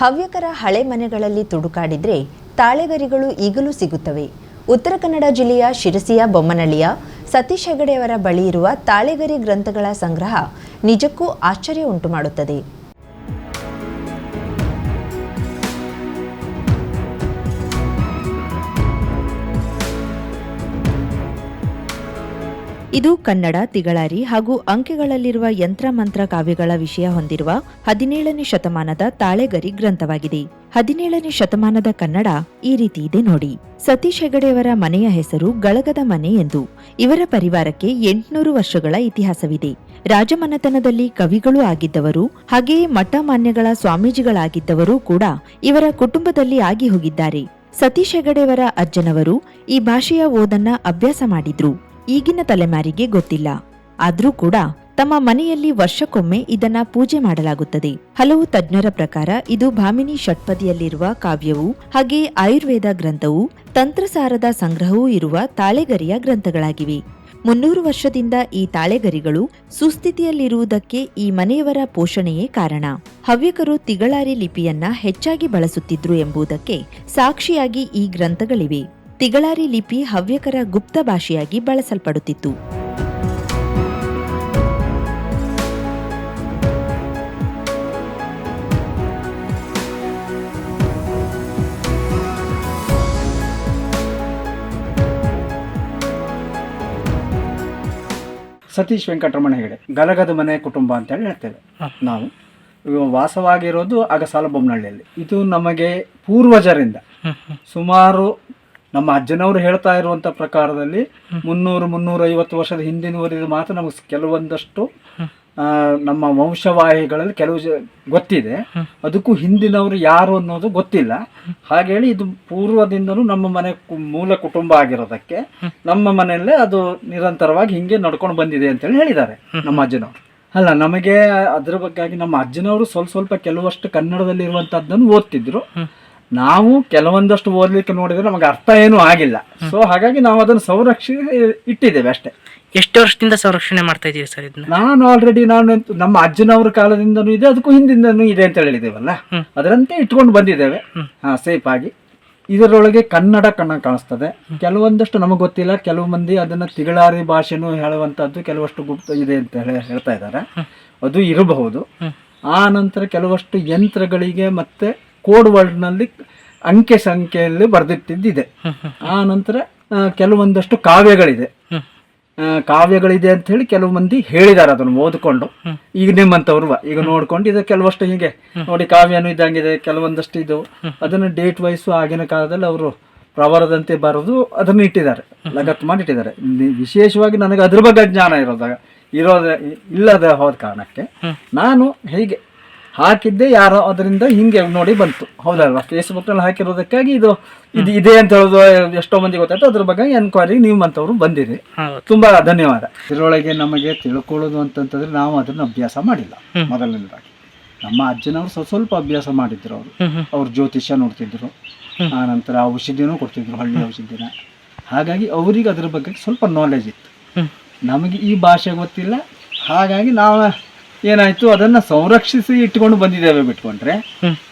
ಹವ್ಯಕರ ಹಳೆ ಮನೆಗಳಲ್ಲಿ ತುಡುಕಾಡಿದ್ರೆ ತಾಳೆಗರಿಗಳು ಈಗಲೂ ಸಿಗುತ್ತವೆ. ಉತ್ತರ ಕನ್ನಡ ಜಿಲ್ಲೆಯ ಶಿರಸಿಯ ಬೊಮ್ಮನಳ್ಳಿಯ ಸತೀಶ್ ಹೆಗಡೆಯವರ ಬಳಿ ಇರುವ ತಾಳೆಗರಿ ಗ್ರಂಥಗಳ ಸಂಗ್ರಹ ನಿಜಕ್ಕೂ ಆಶ್ಚರ್ಯ ಉಂಟುಮಾಡುತ್ತದೆ. ಇದು ಕನ್ನಡ, ತಿಗಳಾರಿ ಹಾಗೂ ಅಂಕೆಗಳಲ್ಲಿರುವ ಯಂತ್ರ ಮಂತ್ರ ಕಾವ್ಯಗಳ ವಿಷಯ ಹೊಂದಿರುವ ಹದಿನೇಳನೇ ಶತಮಾನದ ತಾಳೆಗರಿ ಗ್ರಂಥವಾಗಿದೆ. ಹದಿನೇಳನೇ ಶತಮಾನದ ಕನ್ನಡ ಈ ರೀತಿ ಇದೆ ನೋಡಿ. ಸತೀಶ್ ಹೆಗಡೆಯವರ ಮನೆಯ ಹೆಸರು ಗಳಗದ ಮನೆ ಎಂದು. ಇವರ ಪರಿವಾರಕ್ಕೆ ಎಂಟುನೂರು ವರ್ಷಗಳ ಇತಿಹಾಸವಿದೆ. ರಾಜಮನೆತನದಲ್ಲಿ ಕವಿಗಳು ಆಗಿದ್ದವರು, ಹಾಗೆಯೇ ಮಠ ಮಾನ್ಯಗಳ ಸ್ವಾಮೀಜಿಗಳಾಗಿದ್ದವರೂ ಕೂಡ ಇವರ ಕುಟುಂಬದಲ್ಲಿ ಆಗಿ ಹೋಗಿದ್ದಾರೆ. ಸತೀಶ್ ಹೆಗಡೆಯವರ ಅಜ್ಜನವರು ಈ ಭಾಷೆಯ ಓದನ್ನ ಅಭ್ಯಾಸ ಮಾಡಿದ್ರು. ಈಗಿನ ತಲೆಮಾರಿಗೆ ಗೊತ್ತಿಲ್ಲ. ಆದ್ರೂ ಕೂಡ ತಮ್ಮ ಮನೆಯಲ್ಲಿ ವರ್ಷಕ್ಕೊಮ್ಮೆ ಇದನ್ನ ಪೂಜೆ ಮಾಡಲಾಗುತ್ತದೆ. ಹಲವು ತಜ್ಞರ ಪ್ರಕಾರ ಇದು ಭಾಮಿನಿ ಷಟ್ಪದಿಯಲ್ಲಿರುವ ಕಾವ್ಯವೂ, ಹಾಗೆ ಆಯುರ್ವೇದ ಗ್ರಂಥವು, ತಂತ್ರಸಾರದ ಸಂಗ್ರಹವೂ ಇರುವ ತಾಳೆಗರಿಯ ಗ್ರಂಥಗಳಾಗಿವೆ. ಮುನ್ನೂರು ವರ್ಷದಿಂದ ಈ ತಾಳೆಗರಿಗಳು ಸುಸ್ಥಿತಿಯಲ್ಲಿರುವುದಕ್ಕೆ ಈ ಮನೆಯವರ ಪೋಷಣೆಯೇ ಕಾರಣ. ಹವ್ಯಕರು ತಿಗಳಾರಿ ಲಿಪಿಯನ್ನ ಹೆಚ್ಚಾಗಿ ಬಳಸುತ್ತಿದ್ರು ಎಂಬುದಕ್ಕೆ ಸಾಕ್ಷಿಯಾಗಿ ಈ ಗ್ರಂಥಗಳಿವೆ. ತಿಗಳಾರಿ ಲಿಪಿ ಹವ್ಯಕರ ಗುಪ್ತ ಭಾಷೆಯಾಗಿ ಬಳಸಲ್ಪಡುತ್ತಿತ್ತು. ಸತೀಶ್ ವೆಂಕಟರಮಣ ಹೆಗಡೆ ಗಲಗದ ಮನೆ ಕುಟುಂಬ ಅಂತೇಳಿ ಹೇಳ್ತೇವೆ ನಾವು. ವಾಸವಾಗಿರೋದು ಆಗ ಬೊಮ್ಮನಹಳ್ಳಿಯಲ್ಲಿ ಇದು ನಮಗೆ ಪೂರ್ವಜರಿಂದ ಸುಮಾರು ನಮ್ಮ ಅಜ್ಜನವರು ಹೇಳ್ತಾ ಇರುವಂತ ಪ್ರಕಾರದಲ್ಲಿ ಮುನ್ನೂರು ಮುನ್ನೂರೈವತ್ತು ವರ್ಷದ ಹಿಂದಿನವರೆಗೆ ಮಾತ್ರ ನಮಗೆ ಕೆಲವೊಂದಷ್ಟು ನಮ್ಮ ವಂಶವಾಹಿಗಳಲ್ಲಿ ಕೆಲವು ಗೊತ್ತಿದೆ. ಅದಕ್ಕೂ ಹಿಂದಿನವರು ಯಾರು ಅನ್ನೋದು ಗೊತ್ತಿಲ್ಲ. ಹಾಗೇಳಿ ಇದು ಪೂರ್ವದಿಂದಲೂ ನಮ್ಮ ಮನೆ ಮೂಲ ಕುಟುಂಬ ಆಗಿರೋದಕ್ಕೆ ನಮ್ಮ ಮನೆಯಲ್ಲೇ ಅದು ನಿರಂತರವಾಗಿ ಹಿಂಗೆ ನಡ್ಕೊಂಡು ಬಂದಿದೆ ಅಂತೇಳಿ ಹೇಳಿದ್ದಾರೆ ನಮ್ಮ ಅಜ್ಜನವರು. ಅಲ್ಲ ನಮಗೆ ಅದ್ರ ಬಗ್ಗೆ ನಮ್ಮ ಅಜ್ಜನವರು ಸ್ವಲ್ಪ ಸ್ವಲ್ಪ ಕೆಲವಷ್ಟು ಕನ್ನಡದಲ್ಲಿ ಇರುವಂತಹದ್ದನ್ನು ಓದ್ತಿದ್ರು ನಾವು ಕೆಲವೊಂದಷ್ಟು ಓದಲಿಕ್ಕೆ ನೋಡಿದ್ರೆ ನಮಗೆ ಅರ್ಥ ಏನೂ ಆಗಿಲ್ಲ. ಸೊ ಹಾಗಾಗಿ ನಾವು ಅದನ್ನು ಸಂರಕ್ಷಿಸಿ ಇಟ್ಟಿದ್ದೇವೆ ಅಷ್ಟೇ. ಎಷ್ಟು ವರ್ಷದಿಂದ ಸಂರಕ್ಷಣೆ ಮಾಡ್ತಾ ಇದ್ದೀರಿ ಸರ್ ಇದನ್ನ? ನಾನು ಆಲ್ರೆಡಿ ನಾನು ನಮ್ಮ ಅಜ್ಜನವ್ರ ಕಾಲದಿಂದನೂ ಇದೆ ಅದಕ್ಕೂ ಹಿಂದಿಂದನೂ ಇದೆ ಅಂತ ಹೇಳಿದ್ದೇವಲ್ಲ? ಅದರಂತೆ ಇಟ್ಕೊಂಡು ಬಂದಿದ್ದೇವೆ. ಹಾಂ ಸೇಫ್ ಆಗಿ. ಇದರೊಳಗೆ ಕನ್ನಡ ಕಣ್ಣ ಕಾಣಿಸ್ತದೆ. ಕೆಲವೊಂದಷ್ಟು ನಮಗೆ ಗೊತ್ತಿಲ್ಲ ಕೆಲವು ಮಂದಿ ಅದನ್ನ ತಿಗಳಾರಿ ಭಾಷೆನೂ ಹೇಳುವಂತದ್ದು ಕೆಲವಷ್ಟು ಗುಪ್ತ ಇದೆ ಅಂತ ಹೇಳಿ ಹೇಳ್ತಾ ಇದ್ದಾರೆ. ಅದು ಇರಬಹುದು. ಆ ನಂತರ ಕೆಲವಷ್ಟು ಯಂತ್ರಗಳಿಗೆ ಮತ್ತೆ ಕೋಡ್ ವರ್ಡ್ನಲ್ಲಿ ಅಂಕೆ ಸಂಖ್ಯೆಯಲ್ಲಿ ಬರೆದಿಟ್ಟಿದ್ದಿದೆ. ಆ ನಂತರ ಕೆಲವೊಂದಷ್ಟು ಕಾವ್ಯಗಳಿದೆ. ಕಾವ್ಯಗಳಿದೆ ಅಂತ ಹೇಳಿ ಕೆಲವು ಮಂದಿ ಹೇಳಿದ್ದಾರೆ ಅದನ್ನು ಓದ್ಕೊಂಡು. ಈಗ ನಿಮ್ಮಂತವ್ರು ಈಗ ನೋಡ್ಕೊಂಡು ಇದು ಕೆಲವಷ್ಟು ಹೀಗೆ ನೋಡಿ ಕಾವ್ಯನೂ ಇದ್ದಂಗಿದೆ ಕೆಲವೊಂದಷ್ಟು ಇದು. ಅದನ್ನು ಡೇಟ್ ವೈಸು ಆಗಿನ ಕಾಲದಲ್ಲಿ ಅವರು ಪ್ರವರದಂತೆ ಬರೆದು ಅದನ್ನು ಇಟ್ಟಿದ್ದಾರೆ ಲಗತ್ ಮಾಡಿ ಇಟ್ಟಿದ್ದಾರೆ. ವಿಶೇಷವಾಗಿ ನನಗೆ ಅದ್ರ ಬಗ್ಗೆ ಜ್ಞಾನ ಇರೋದಾಗ ಇರೋದ ಇಲ್ಲದ ಹೋದ ಕಾರಣಕ್ಕೆ ನಾನು ಹೀಗೆ ಹಾಕಿದ್ದೆ ಯಾರೋ ಅದರಿಂದ ಹಿಂಗೆ ನೋಡಿ ಬಂತು. ಹೌದಲ್ವಾ? ಫೇಸ್ಬುಕ್ನಲ್ಲಿ ಹಾಕಿರೋದಕ್ಕಾಗಿ ಇದು ಇದು ಇದೆ ಅಂತ ಹೇಳೋದು ಎಷ್ಟೋ ಮಂದಿ ಗೊತ್ತಾಯ್ತು. ಅದ್ರ ಬಗ್ಗೆ ಎನ್ಕ್ವೈರಿ ನಿಮ್ಮಂಥವ್ರು ಬಂದಿರಿ. ತುಂಬಾ ಧನ್ಯವಾದ. ಇದರೊಳಗೆ ನಮಗೆ ತಿಳ್ಕೊಳ್ಳೋದು ಅಂತಂತಂದ್ರೆ ನಾವು ಅದನ್ನ ಅಭ್ಯಾಸ ಮಾಡಿಲ್ಲ ಮೊದಲನೇದಾಗಿ. ನಮ್ಮ ಅಜ್ಜನವರು ಸ್ವಲ್ಪ ಸ್ವಲ್ಪ ಅಭ್ಯಾಸ ಮಾಡಿದ್ರು ಅವರು. ಅವ್ರು ಜ್ಯೋತಿಷ್ಯ ನೋಡ್ತಿದ್ರು. ಆ ನಂತರ ಔಷಧಿನೂ ಕೊಡ್ತಿದ್ರು ಹಳ್ಳಿ ಔಷಧಿನ. ಹಾಗಾಗಿ ಅವರಿಗೆ ಅದ್ರ ಬಗ್ಗೆ ಸ್ವಲ್ಪ ನಾಲೆಜ್ ಇತ್ತು. ನಮಗೆ ಈ ಭಾಷೆ ಗೊತ್ತಿಲ್ಲ. ಹಾಗಾಗಿ ನಾವು ಏನಾಯ್ತು? ಅದನ್ನ ಸಂರಕ್ಷಿಸಿ ಇಟ್ಕೊಂಡು ಬಂದಿದ್ದೇವೆ ಬಿಟ್ಕೊಂಡ್ರೆ.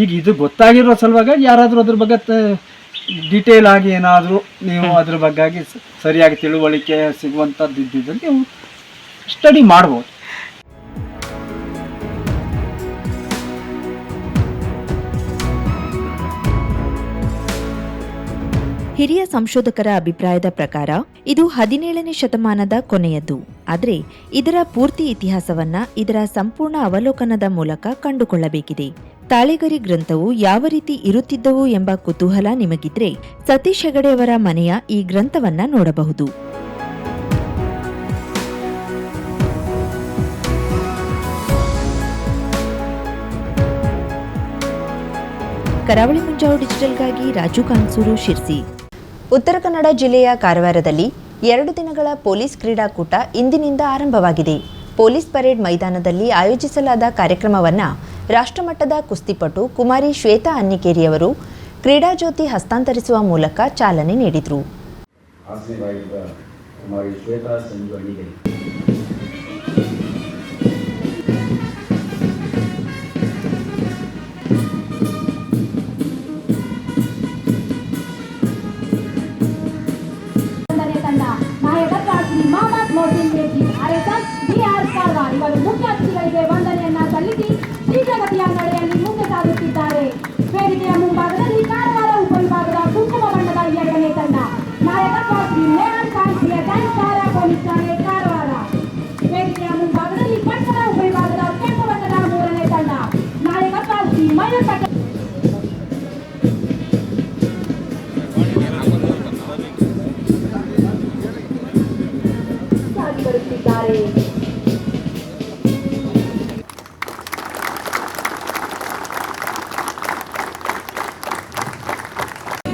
ಈಗ ಇದು ಗೊತ್ತಾಗಿರೋ ಸಲುವಾಗ ಯಾರಾದರೂ ಅದ್ರ ಬಗ್ಗೆ ಡಿಟೇಲ್ ಆಗಿ ಏನಾದರೂ ನೀವು ಅದ್ರ ಬಗ್ಗೆ ಸರಿಯಾಗಿ ತಿಳುವಳಿಕೆ ಸಿಗುವಂಥದ್ದು ಇದ್ದಿದ್ದಲ್ಲಿ ನೀವು ಸ್ಟಡಿ ಮಾಡ್ಬೋದು. ಹಿರಿಯ ಸಂಶೋಧಕರ ಅಭಿಪ್ರಾಯದ ಪ್ರಕಾರ, ಇದು ಹದಿನೇಳನೇ ಶತಮಾನದ ಕೊನೆಯದ್ದು. ಆದರೆ, ಇದರ ಪೂರ್ತಿ ಇತಿಹಾಸವನ್ನ ಇದರ ಸಂಪೂರ್ಣ ಅವಲೋಕನದ ಮೂಲಕ ಕಂಡುಕೊಳ್ಳಬೇಕಿದೆ. ತಾಳೆಗರಿ ಗ್ರಂಥವು ಯಾವ ರೀತಿ ಇರುತ್ತಿದ್ದವು ಎಂಬ ಕುತೂಹಲ ನಿಮಗಿದ್ರೆ, ಸತೀಶ್ ಹೆಗಡೆಯವರ ಮನೆಯ ಈ ಗ್ರಂಥವನ್ನ ನೋಡಬಹುದು. ಕರಾವಳಿ ಮುಂಜಾವು ಡಿಜಿಟಲ್ಗಾಗಿ ರಾಜು ಕಾನ್ಸೂರು ಶಿರ್ಸಿ. ಉತ್ತರ ಕನ್ನಡ ಜಿಲ್ಲೆಯ ಕಾರವಾರದಲ್ಲಿ ಎರಡು ದಿನಗಳ ಪೊಲೀಸ್ ಕ್ರೀಡಾಕೂಟ ಇಂದಿನಿಂದ ಆರಂಭವಾಗಿದೆ. ಪೊಲೀಸ್ ಪರೇಡ್ ಮೈದಾನದಲ್ಲಿ ಆಯೋಜಿಸಲಾದ ಕಾರ್ಯಕ್ರಮವನ್ನು ರಾಷ್ಟ್ರಮಟ್ಟದ ಕುಸ್ತಿಪಟು ಕುಮಾರಿ ಶ್ವೇತಾ ಅನ್ನಿಕೇರಿಯವರು ಕ್ರೀಡಾಜ್ಯೋತಿ ಹಸ್ತಾಂತರಿಸುವ ಮೂಲಕ ಚಾಲನೆ ನೀಡಿದರು. மோசின் பேட்டி அரைத்தால் நீ யார் சார்வார் இவன் முக்கிய அதிகாரி தேவ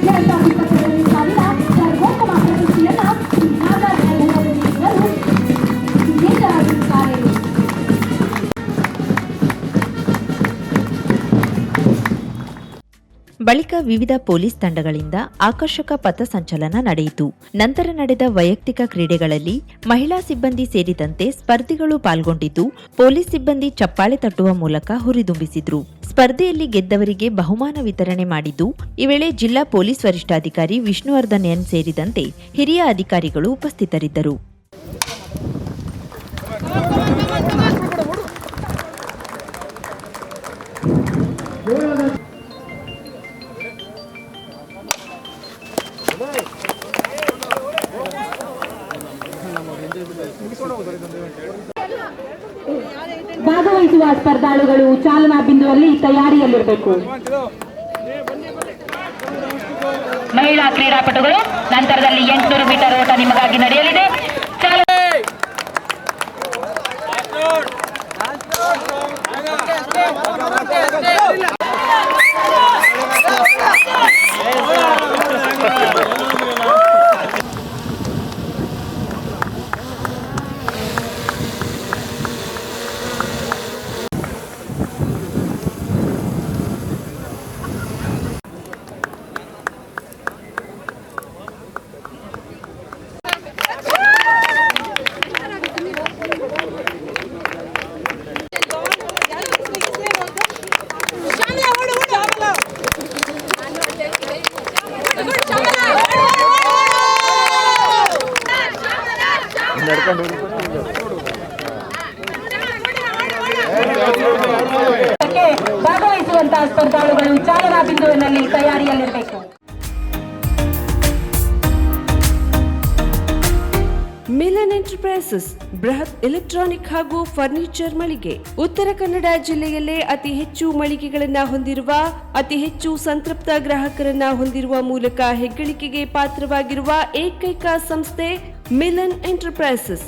ಎರಡ್ ಬಳಿಕ ವಿವಿಧ ಪೊಲೀಸ್ ತಂಡಗಳಿಂದ ಆಕರ್ಷಕ ಪಥಸಂಚಲನ ನಡೆಯಿತು. ನಂತರ ನಡೆದ ವೈಯಕ್ತಿಕ ಕ್ರೀಡೆಗಳಲ್ಲಿ ಮಹಿಳಾ ಸಿಬ್ಬಂದಿ ಸೇರಿದಂತೆ ಸ್ಪರ್ಧಿಗಳು ಪಾಲ್ಗೊಂಡಿದ್ದು, ಪೊಲೀಸ್ ಸಿಬ್ಬಂದಿ ಚಪ್ಪಾಳೆ ತಟ್ಟುವ ಮೂಲಕ ಹುರಿದುಂಬಿಸಿದ್ರು. ಸ್ಪರ್ಧೆಯಲ್ಲಿ ಗೆದ್ದವರಿಗೆ ಬಹುಮಾನ ವಿತರಣೆ ಮಾಡಿದ್ದು, ಈ ವೇಳೆ ಜಿಲ್ಲಾ ಪೊಲೀಸ್ ವರಿಷ್ಠಾಧಿಕಾರಿ ವಿಷ್ಣುವರ್ಧನ್ ಎನ್ ಸೇರಿದಂತೆ ಹಿರಿಯ ಅಧಿಕಾರಿಗಳು ಉಪಸ್ಥಿತರಿದ್ದರು. ಭಾಗವಹಿಸುವ ಸ್ಪರ್ಧಾಳುಗಳು ಚಾಲನಾ ಬಿಂದುವಲ್ಲಿ ತಯಾರಿಯಲ್ಲಿರಬೇಕು. ಮಹಿಳಾ ಕ್ರೀಡಾಪಟುಗಳು ನಂತರದಲ್ಲಿ ಎಂಟುನೂರು ಮೀಟರ್ ಓಟ ನಿಮಗಾಗಿ ನಡೆಯಲಿದೆ. ಭಾಗವಹಿಸುವಂತಹ ಸ್ಪರ್ಧಾಳುಗಳು ಚಾಲನಾ ಬಿಂದುವಿನಲ್ಲಿ ತಯಾರಿಯಲ್ಲಿರಬೇಕು. ಮಿಲನ್ ಎಂಟರ್ಪ್ರೈಸಸ್, ಬೃಹತ್ ಎಲೆಕ್ಟ್ರಾನಿಕ್ ಹಾಗೂ ಫರ್ನಿಚರ್ ಮಳಿಗೆ. ಉತ್ತರ ಕನ್ನಡ ಜಿಲ್ಲೆಯಲ್ಲೇ ಅತಿ ಹೆಚ್ಚು ಮಳಿಗೆಗಳನ್ನ ಹೊಂದಿರುವ, ಅತಿ ಹೆಚ್ಚು ಸಂತೃಪ್ತ ಗ್ರಾಹಕರನ್ನ ಹೊಂದಿರುವ ಮೂಲಕ ಹೆಗ್ಗಳಿಕೆಗೆ ಪಾತ್ರವಾಗಿರುವ ಏಕೈಕ ಸಂಸ್ಥೆ ಮಿಲನ್ ಎಂಟರ್ಪ್ರೈಸಸ್.